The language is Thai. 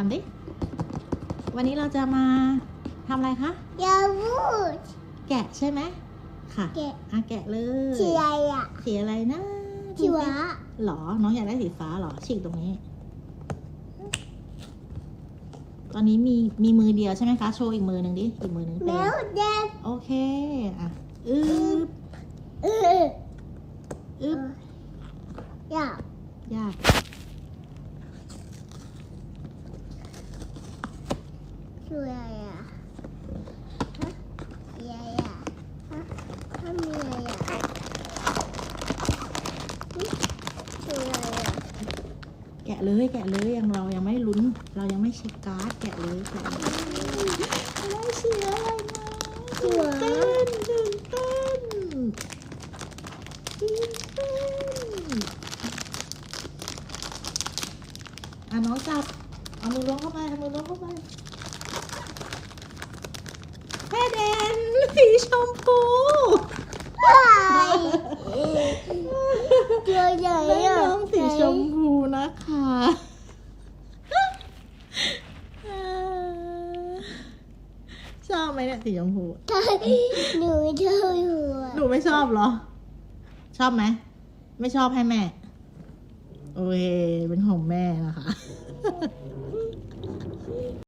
ทำดิ วันนี้เราจะมาทำอะไรคะยาวูดแกะใช่ไหมค่ะ แกะอะแกะเลยสีอะไรอะสีอะไรนะสีฟ้าหรอ น้องอยากได้สีฟ้าหรอ ฉีกตรงนี้ ตอนนี้มีมีมือเดียวใช่ไหมคะ โชว์อีกมือหนึ่งดิ อีกมือหนึ่งแมเป็นวแดงโอเค อะ อึบเอออึบอยากยาก ช่วยอะไรอะฮะสีอะไรอะฮะทำยังไงอะหึช่วยอะไรอะแกะเลยแกะเลยยังเรายังไม่ลุ้น เรายังไม่เช็คการ์ดแกะเลยแกะเลยได้สีอะไรนะหัวเต้นตื่นเต้นตื่นเต้นอะน้องจับเอามือล้วงเข้าไปเอามือล้วงเข้าไป แม่แดนสีชมพูเจอใหญ่ได้อะน้องสีชมพูนะคะชอบไหมเนี่ยสีชมพูใช่หนูเจออยู่อะหนูไม่ชอบเหรอ ชอบไหม ไม่ชอบให้แม่ โอเค เป็นของแม่นะคะ